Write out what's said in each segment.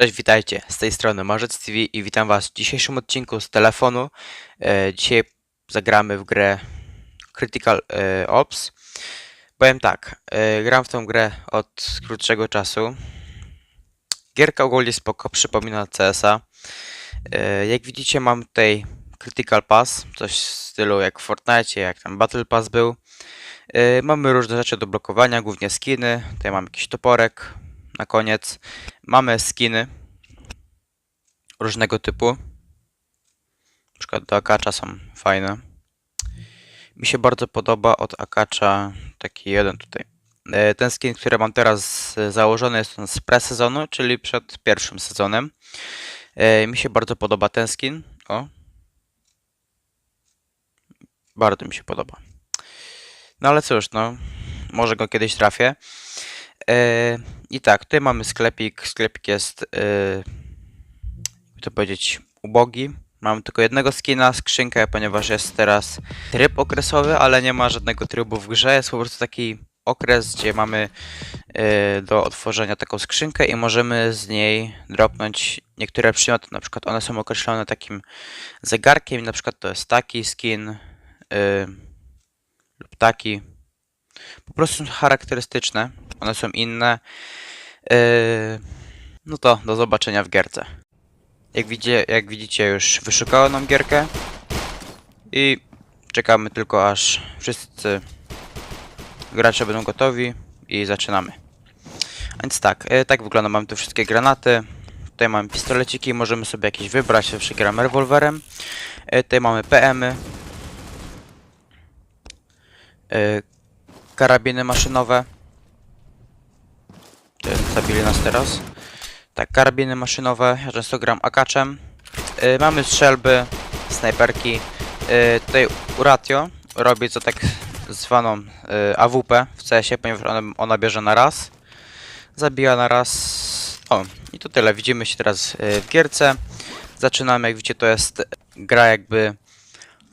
Cześć, witajcie. Z tej strony Marzec TV i witam was w dzisiejszym odcinku z telefonu. E, dzisiaj zagramy w grę Critical e, Ops. Powiem tak, e, gram w tą grę od krótszego czasu. Gierka ogólnie spoko, przypomina CS-a. Jak widzicie mam tutaj Critical Pass, coś w stylu jak w Fortnite, jak tam Battle Pass był. Mamy różne rzeczy do blokowania, głównie skiny. Tutaj mam jakiś toporek na koniec. Mamy skiny różnego typu. Na przykład do akacza są fajne. Mi się bardzo podoba od akacza taki jeden tutaj. E, Ten skin, który mam teraz e, założony jest on z pre-sezonu, czyli przed pierwszym sezonem. E, Mi się bardzo podoba ten skin. O. Bardzo mi się podoba. No ale cóż, no. Może go kiedyś trafię. I tak, tutaj mamy sklepik. Sklepik jest, jakby to powiedzieć, ubogi. Mam tylko jednego skina, skrzynkę, ponieważ jest teraz tryb okresowy, ale nie ma żadnego trybu w grze. Jest po prostu taki okres, gdzie mamy e, do otworzenia taką skrzynkę i możemy z niej dropnąć niektóre przymioty. Na przykład one są określone takim zegarkiem, na przykład to jest taki skin e, lub taki. Po prostu są charakterystyczne. One są inne. Yy, no to do zobaczenia w gierce. Jak, widzie, jak widzicie, już wyszukało nam gierkę. I czekamy tylko aż wszyscy gracze będą gotowi i zaczynamy. A więc tak, yy, tak wygląda. Mamy tu wszystkie granaty. Tutaj mamy pistoleciki, możemy sobie jakieś wybrać. Zawsze gramy rewolwerem. Yy, tutaj mamy PM-y. Yy, karabiny maszynowe. Zabili nas teraz. Tak, karabiny maszynowe. Ja często gram akaczem. Yy, mamy strzelby, snajperki. Yy, tutaj Uratio robi co tak zwaną yy, AWP w CS-ie, ponieważ ona, ona bierze na raz. Zabija na raz. O, i to tyle. Widzimy się teraz yy, w gierce. Zaczynamy, jak widzicie, to jest gra jakby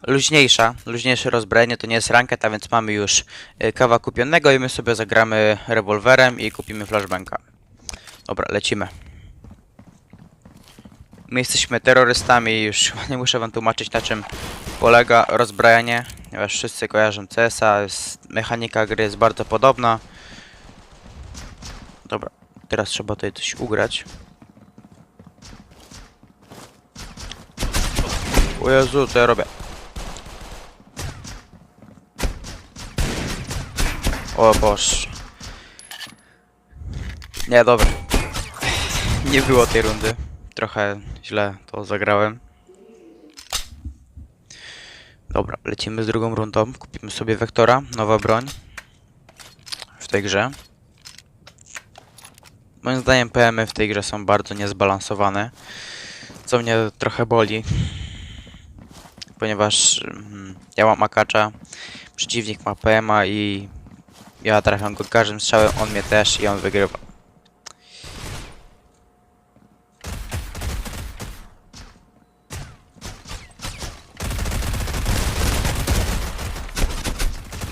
luźniejsza, luźniejsze rozbrojenie, to nie jest ranket, a więc mamy już y, kawa kupionego i my sobie zagramy rewolwerem i kupimy flashbanka. Dobra, lecimy. My jesteśmy terrorystami już nie muszę wam tłumaczyć na czym polega rozbrajanie, ponieważ wszyscy kojarzą CS-a, mechanika gry jest bardzo podobna. Dobra, teraz trzeba tutaj coś ugrać. O Jezu, ja robię? O Boż. Nie, dobra. Nie było tej rundy. Trochę źle to zagrałem. Dobra, lecimy z drugą rundą. Kupimy sobie Wektora, nowa broń. W tej grze. Moim zdaniem PM-y w tej grze są bardzo niezbalansowane. Co mnie trochę boli. Ponieważ mm, ja mam akacza, przeciwnik ma PM-a i ja trafiam go każdym strzałem, on mnie też i on wygrywa.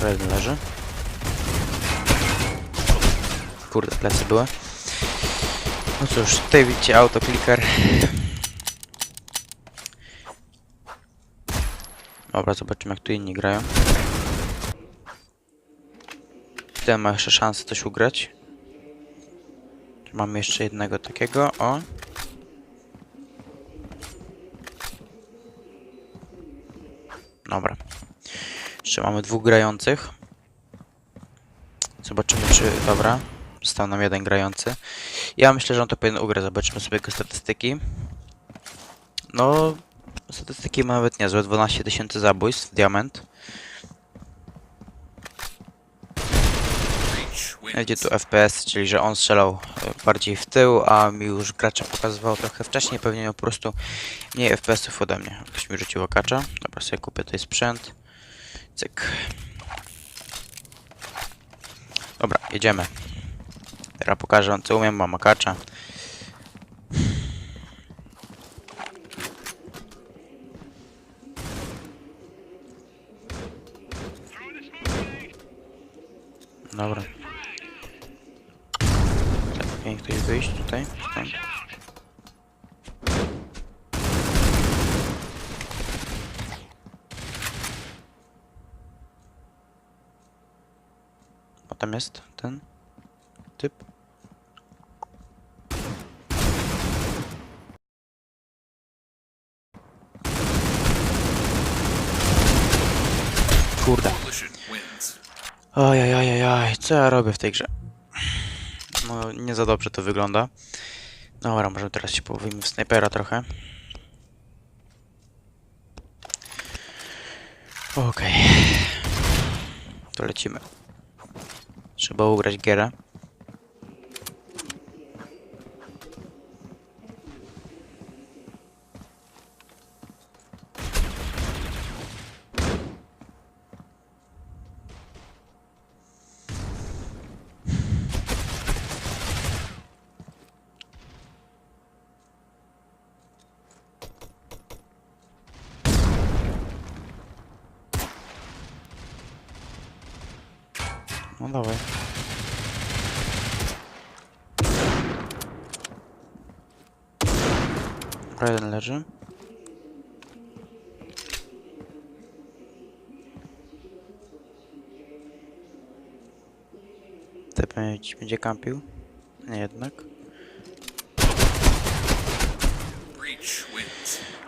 Jeden leży. Kurde, plecy były. No cóż, tutaj widzicie autokliker. Dobra, zobaczymy jak tu inni grają. Ten ma jeszcze szansę coś ugrać. Mamy jeszcze jednego takiego, o. Dobra. Jeszcze mamy dwóch grających. Zobaczymy czy... Dobra. Został nam jeden grający. Ja myślę, że on to powinien ugrać. Zobaczymy sobie jego statystyki. No... Statystyki ma nawet niezłe. 12 tysięcy zabójstw. Diament. Gdzie tu FPS, czyli że on strzelał e, bardziej w tył, a mi już gracza pokazywał trochę wcześniej, pewnie miał po prostu mniej FPS-ów ode mnie. Ktoś mi rzucił akacza. Dobra, sobie kupię tutaj sprzęt. Cyk. Dobra, jedziemy. Teraz pokażę co umiem, mam akacza. Dobra jakoś wyjść tutaj? Stąd. O, tam jest ten typ. Kurde. Ojajajajaj, co ja robię w tej grze? No, nie za dobrze to wygląda. Dobra, może teraz się połowimy w snajpera trochę. Okej. To lecimy. Trzeba ugrać gierę. No dawaj. Dobra, jeden leży. Ten będzie- będzie kampił? Nie jednak.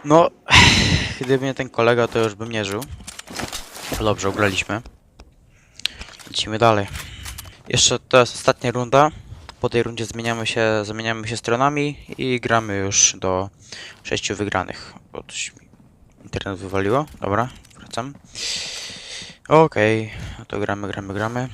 No, gdyby nie ten kolega, to już bym nie żył. Dobrze, ugraliśmy. Lecimy dalej. Jeszcze to jest ostatnia runda. Po tej rundzie zmieniamy się, zamieniamy się stronami i gramy już do sześciu wygranych. Bo coś mi internet wywaliło. Dobra, wracam. Okej, no to gramy, gramy, gramy.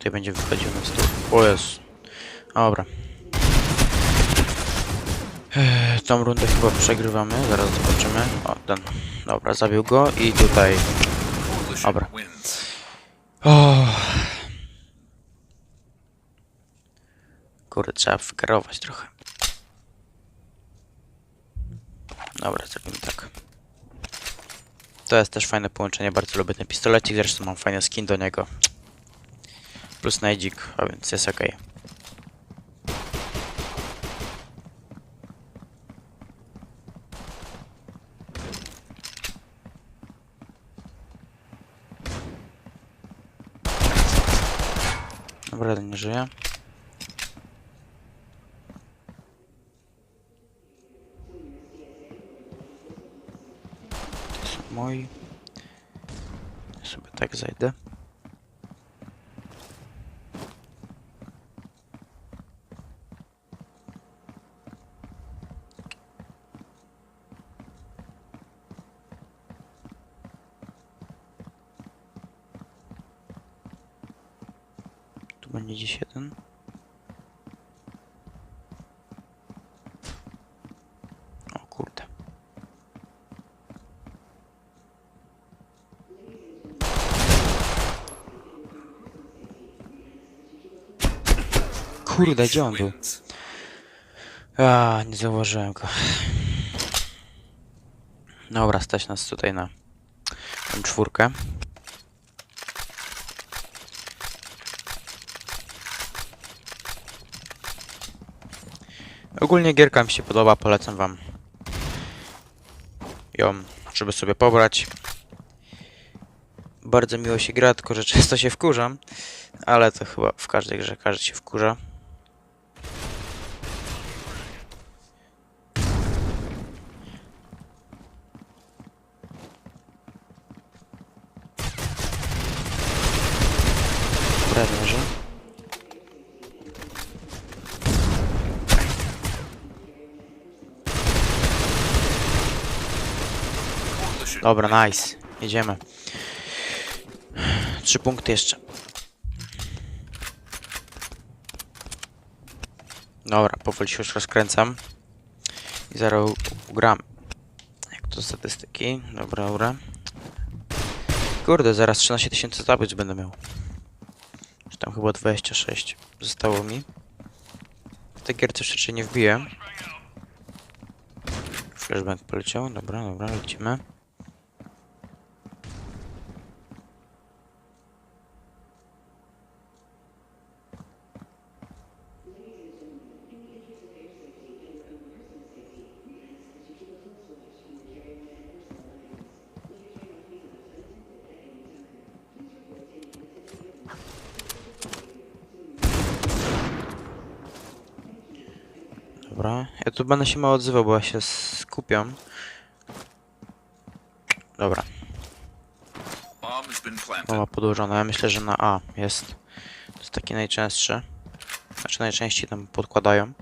Tutaj będzie wychodził na stół. O jest. Dobra. Eee, tą rundę chyba przegrywamy, zaraz zobaczymy. O, ten. Dobra, zabił go i tutaj. Dobra. O. Kurde, trzeba wykarować trochę. Dobra, zrobimy tak. To jest też fajne połączenie, bardzo lubię ten pistolecik, zresztą mam fajny skin do niego. Plus najdzik, a więc jest ok. Dobra, jeden nie żyje. To są moi. Ja sobie tak zajdę. Tu będzie gdzieś jeden. O kurde. Kurde, gdzie on był? A, nie zauważyłem go. Dobra, stać nas tutaj na tą czwórkę. Ogólnie gierka mi się podoba, polecam wam ją, żeby sobie pobrać. Bardzo miło się gra, tylko że często się wkurzam, ale to chyba w każdej grze każdy się wkurza. Prawie, że. Coalition Dobra, nice. Jedziemy. Trzy punkty jeszcze. Dobra, powoli się już rozkręcam. I zaraz ugram. Jak to statystyki? Dobra, dobra. Kurde, zaraz 13 tysięcy zabić będę miał. Tam chyba 26 zostało mi. W tej gierce jeszcze nie wbiłem. Flashbang poleciał. Dobra, dobra, lecimy. Dobra. Ja tu będę się mało odzywał, bo ja się skupiam. Dobra. Bomb has been planted. Mama podłożona. Ja myślę, że na A jest. To jest taki najczęstszy. Znaczy najczęściej tam podkładają.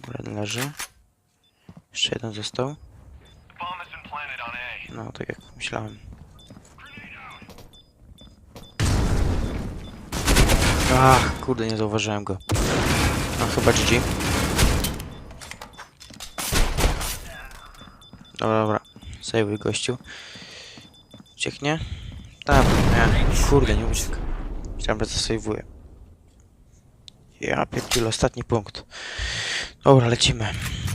Dobra, jeden leży. Jeszcze jeden został. No, tak jak myślałem. Ach, kurde, nie zauważyłem go. No, chyba GG. Dobra, dobra. Sejwuj gościu. Ucieknie? Tak, nie. Kurde, nie uciekł. Myślałem, że zasejwuję. Ja pierdzielę, ostatni punkt. Dobra, lecimy.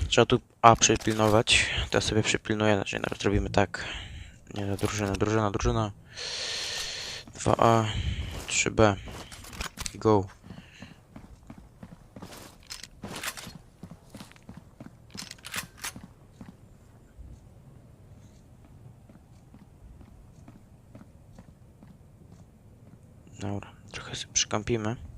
Trzeba tu A przypilnować. To ja sobie przypilnuję, znaczy nawet zrobimy tak. Nie, no, drużyna, drużyna, drużyna. 2A, 3B. Go. Dobra, trochę sobie przykampimy.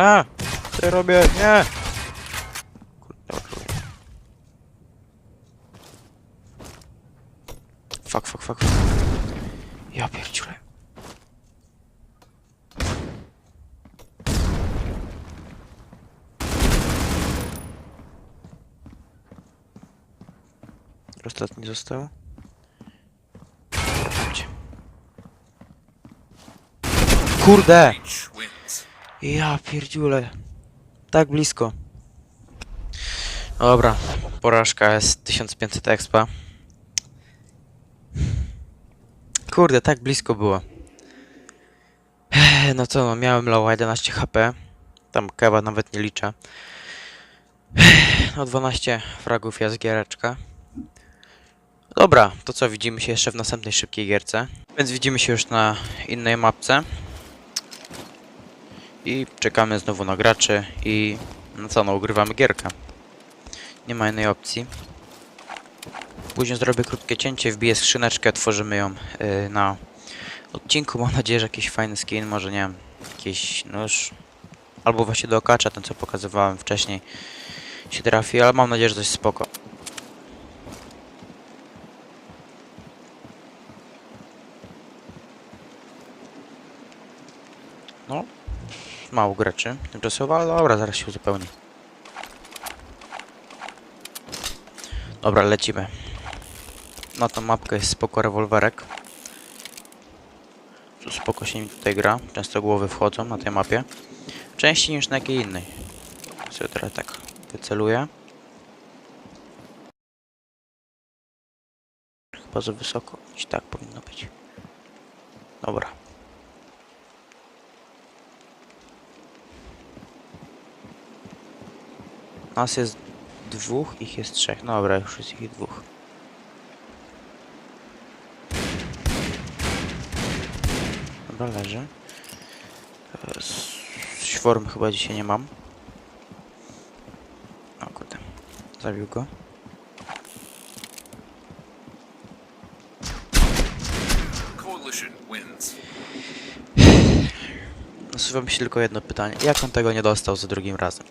A! Co ja robię? Nie! Kurde, robię. Fuck, fuck, fuck, fuck. Ja pierdziule. Ostatni został. Kurde! Ja pierdziule. Tak blisko. Dobra, porażka jest 1500 expa. Kurde, tak blisko było. No co, no miałem low 11 HP. Tam kewa nawet nie liczę. No 12 fragów jest giereczka. Dobra, to co, widzimy się jeszcze w następnej szybkiej gierce. Więc widzimy się już na innej mapce. I czekamy znowu na graczy i no co, no ugrywamy gierkę. Nie ma innej opcji. Później zrobię krótkie cięcie, wbiję skrzyneczkę, tworzymy ją yy, na odcinku. Mam nadzieję, że jakiś fajny skin, może nie wiem, jakiś nóż. Albo właśnie do okacza, ten co pokazywałem wcześniej się trafi, ale mam nadzieję, że coś spoko. Mało graczy tymczasowo, ale dobra, zaraz się uzupełni. Dobra, lecimy. Na tą mapkę jest spoko rewolwerek. Tu spoko się mi tutaj gra. Często głowy wchodzą na tej mapie. Częściej niż na jakiej innej. Sobie teraz tak wyceluję. Chyba za wysoko. Gdzieś tak powinno być. Dobra. Nas jest dwóch, ich jest trzech. No dobra, już jest ich dwóch. Dobra, leży. Świorm chyba dzisiaj nie mam. O kurde. Zabił go. Nasuwa mi się tylko jedno pytanie. Jak on tego nie dostał za drugim razem?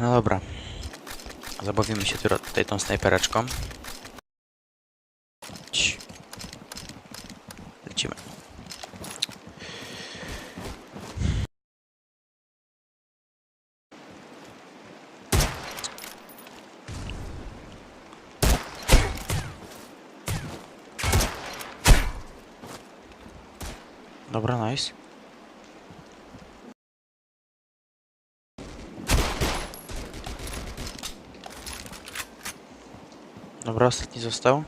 No dobra. Zabawimy się tu- tutaj tą snajpereczką. Lecimy. Dobra, nice. Dobra, ostatni został.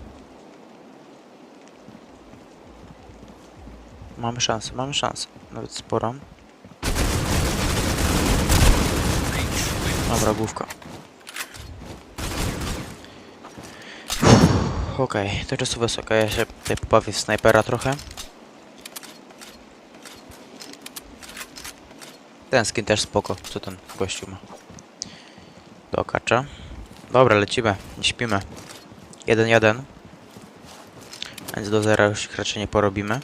Mamy szansę, mamy szansę. Nawet sporą. Dobra, główka. Okej, to czasu wysoka. Ja się tutaj pobawię w snajpera trochę. Ten skin też spoko. Co ten gościu ma? Do okacza. Dobra, lecimy. Nie śpimy. 1-1. Więc do zera już raczej nie porobimy.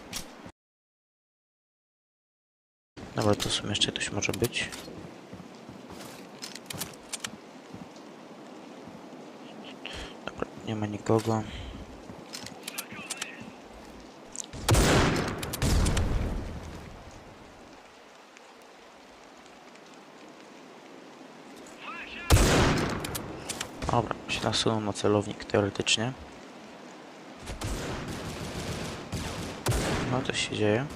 Dobra, tu w sumie jeszcze ktoś może być. Dobra, nie ma nikogo. Dobra, się nasunął na celownik teoretycznie. No, coś się dzieje.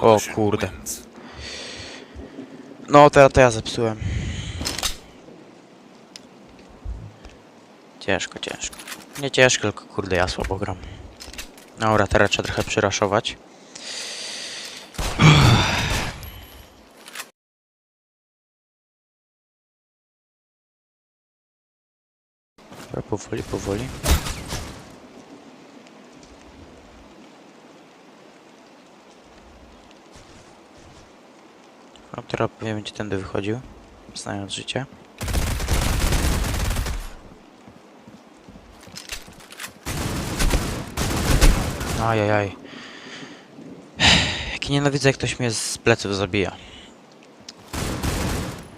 Coalition kurde. No, teraz to ja zepsułem. Ciężko, ciężko. Nie ciężko, tylko kurde, ja słabo gram. Dobra, teraz trzeba trochę przyraszować. Dobra, powoli, powoli. Teraz pewnie będzie tędy wychodził, znając życie. Ajajaj. Jak nienawidzę, jak ktoś mnie z pleców zabija.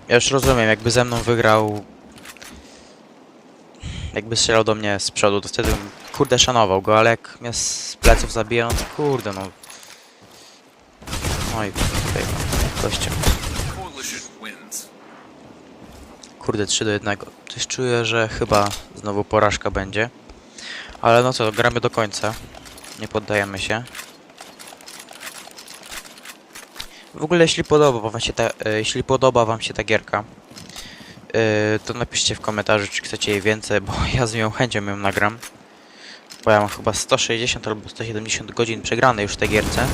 Ja już rozumiem, jakby ze mną wygrał... Jakby strzelał do mnie z przodu, to wtedy kurde, szanował go, ale jak mnie z pleców zabija, no to kurde, no... Oj, tutaj gościem. Kurde, 3 do 1. Coś czuję, że chyba znowu porażka będzie. Ale no co, gramy do końca. Nie poddajemy się. W ogóle jeśli podoba wam się ta, e, jeśli podoba wam się ta gierka, e, to napiszcie w komentarzu, czy chcecie jej więcej, bo ja z nią chęcią ją nagram. Bo ja mam chyba 160 albo 170 godzin przegrane już w tej gierce.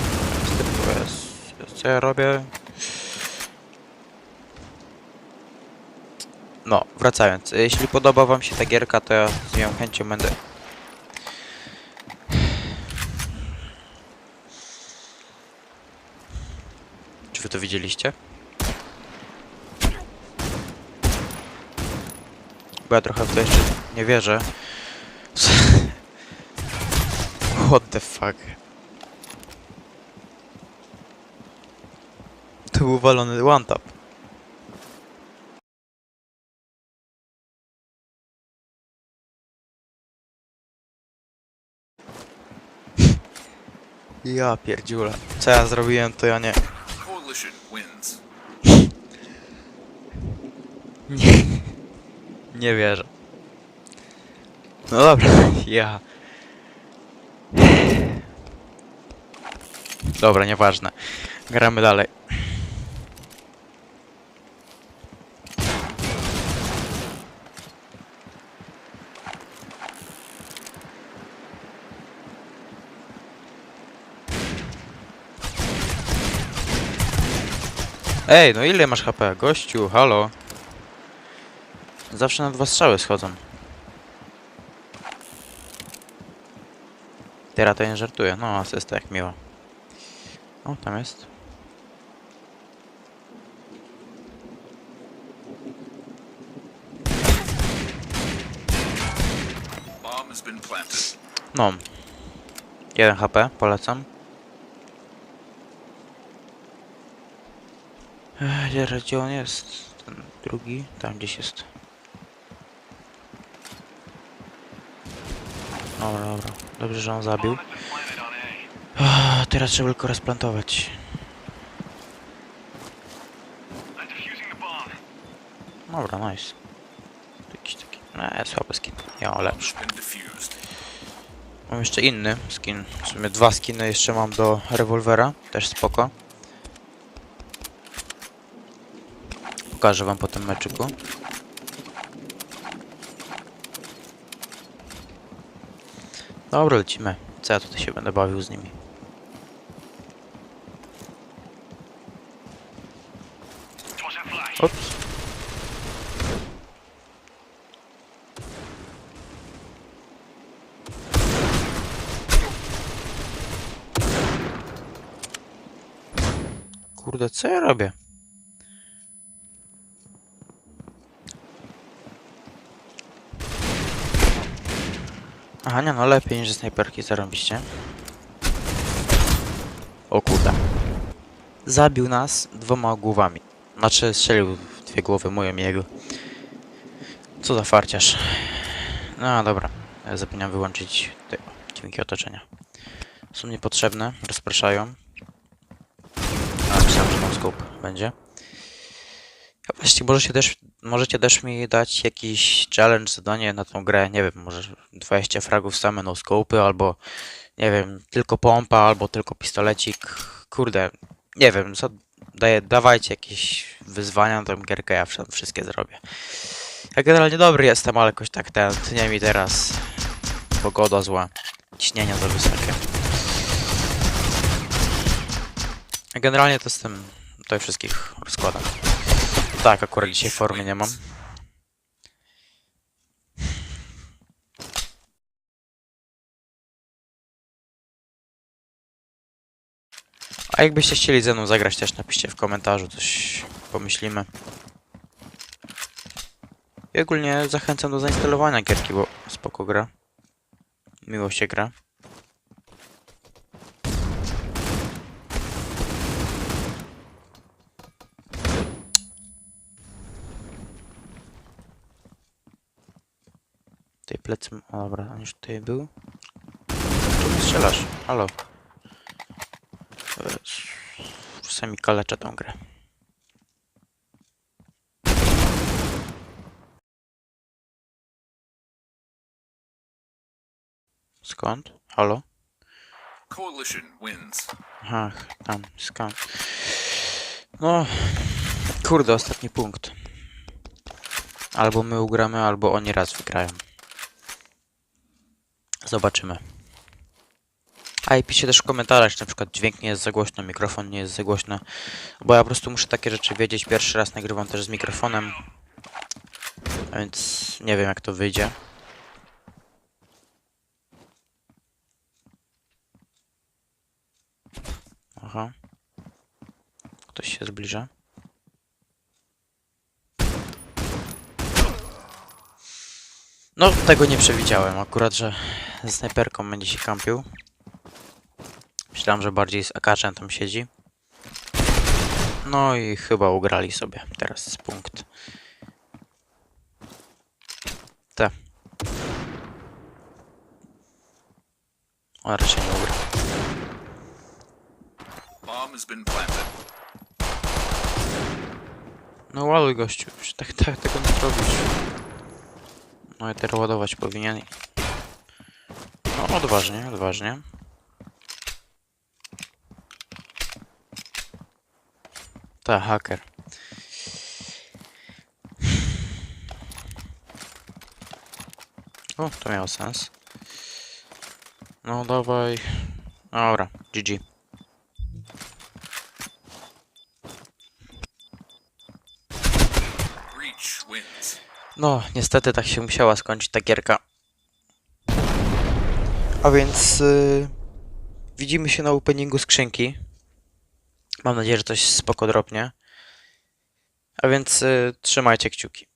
Co ja robię? No, wracając. Jeśli podoba wam się ta gierka, to ja z nią chęcią będę... wy to widzieliście? Bo ja trochę w to jeszcze nie wierzę. What the fuck? To był walony one tap. Ja pierdziule. Co ja zrobiłem, to ja nie... Coalition wins. Nie, nie wierzę. No dobra, ja. Dobra, nieważne. Gramy dalej. Ej, no ile masz HP? Gościu, halo. Zawsze na dwa strzały schodzą. Teraz to nie żartuję. No, asysta jak miło. O, tam jest. No. 1 HP, polecam. Ech, Gdzie, on jest? Ten drugi? Tam gdzieś jest. Dobra, dobra. Dobrze, że on zabił. Teraz trzeba tylko rozplantować. Dobra, nice. Jakiś taki... Nie, słaby skin. Ja mam lepszy. Mam jeszcze inny skin. W sumie dwa skiny jeszcze mam do rewolwera. Też spoko. pokażę wam po tym meczyku. Dobra, lecimy. Co ja tutaj się będę bawił z nimi? Kurde, co ja robię? Aha, nie no, lepiej niż snajperki zarobiście. O kurde. Zabił nas dwoma głowami. Znaczy strzelił w dwie głowy, moją i jego. Co za farciarz. No dobra, ja zapomniałem wyłączyć te dźwięki otoczenia. Są niepotrzebne, rozpraszają. A myślałem, że scope będzie. A Właściwie możecie też, możecie też mi dać jakiś challenge, zadanie na tą grę, nie wiem, może 20 fragów same no scope, albo nie wiem, tylko pompa, albo tylko pistolecik. Kurde, nie wiem, co daje, dawajcie jakieś wyzwania na tę gierkę, ja wsz- wszystkie zrobię. Ja generalnie dobry jestem, ale jakoś tak ten, tnie mi teraz pogoda zła, ciśnienia za wysokie. Generalnie to jestem tutaj wszystkich rozkładam. Tak, akurat dzisiaj formy nie mam. A jakbyście chcieli ze mną zagrać, też napiszcie w komentarzu, coś pomyślimy. I ogólnie zachęcam do zainstalowania gierki, bo spoko gra. Miło się gra. Tutaj plecy... O, dobra, on już tutaj był. Tu strzelasz, halo. Czasami kaleczę tą grę. Skąd? Halo? Coalition wins. Ach, tam, skąd? No, kurde, ostatni punkt. Albo my ugramy, albo oni raz wygrają. Zobaczymy. A i piszcie też w komentarzach, czy na przykład dźwięk nie jest za głośno, mikrofon nie jest za głośno. Bo ja po prostu muszę takie rzeczy wiedzieć. Pierwszy raz nagrywam też z mikrofonem. Więc nie wiem jak to wyjdzie. Aha. Ktoś się zbliża. No, tego nie przewidziałem. Akurat, że z snajperką będzie się kampił. Myślałem, że bardziej z akaczem tam siedzi. No i chyba ugrali sobie teraz punkt. Te. O, raczej nie ugra. No ładuj gościu, już tak, tak tego nie robisz. No i teraz ładować powinien. No odważnie, odważnie. Ta, haker. O, to miało sens. No dawaj. Dobra, GG. Reach wins. No, niestety tak się musiała skończyć ta gierka. A więc y, widzimy się na openingu skrzynki. Mam nadzieję, że coś spoko dropnie. A więc y, trzymajcie kciuki.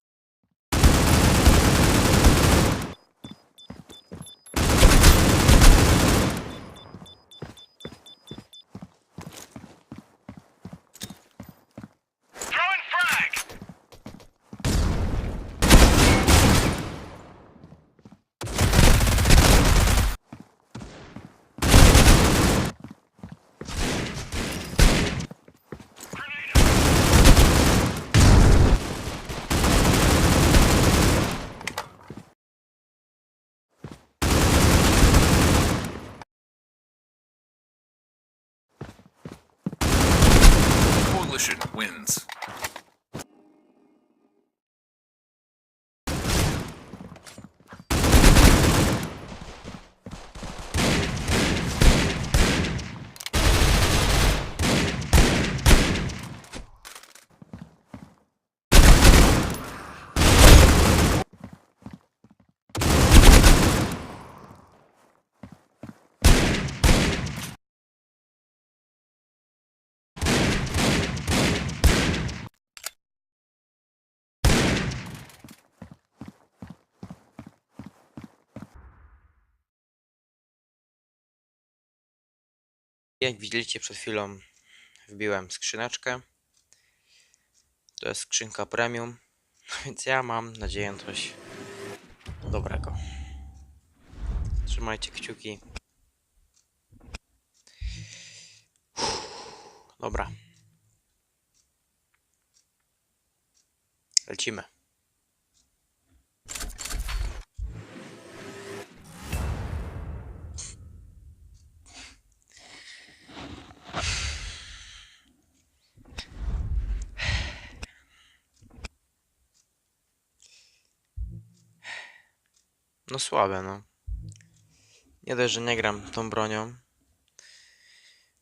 Coalition wins. Jak widzieliście przed chwilą wbiłem skrzyneczkę. To jest skrzynka premium, więc ja mam nadzieję na coś dobrego. Trzymajcie kciuki. Dobra. Lecimy. No słabe, no. Nie dość, że nie gram tą bronią.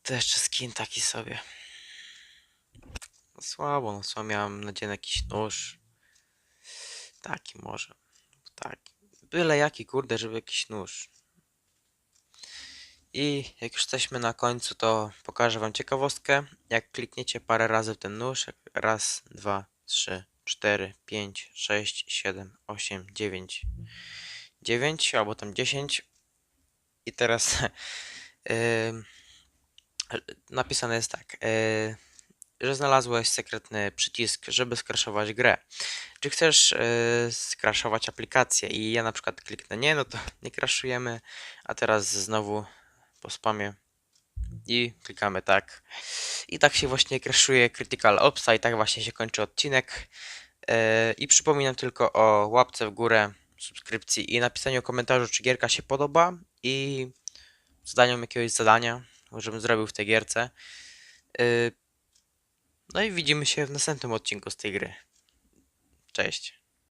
To jeszcze skin taki sobie. No słabo, no co miałem nadzieję na jakiś nóż. Taki może. Taki. Byle jaki, kurde, żeby jakiś nóż. I jak już jesteśmy na końcu, to pokażę wam ciekawostkę. Jak klikniecie parę razy w ten nóż, raz, dwa, trzy, cztery, pięć, sześć, siedem, osiem, dziewięć, dziewięć albo tam dziesięć. I teraz napisane jest tak, że znalazłeś sekretny przycisk, żeby skraszować grę. Czy chcesz skraszować aplikację? I ja na przykład kliknę nie, no to nie kraszujemy, a teraz znowu po spamie i klikamy tak. I tak się właśnie crashuje Critical Ops, i tak właśnie się kończy odcinek. I przypominam tylko o łapce w górę, subskrypcji i napisaniu komentarzu, czy gierka się podoba i zadaniom jakiegoś zadania, żebym zrobił w tej gierce. Yy, No i widzimy się w następnym odcinku z tej gry. Cześć.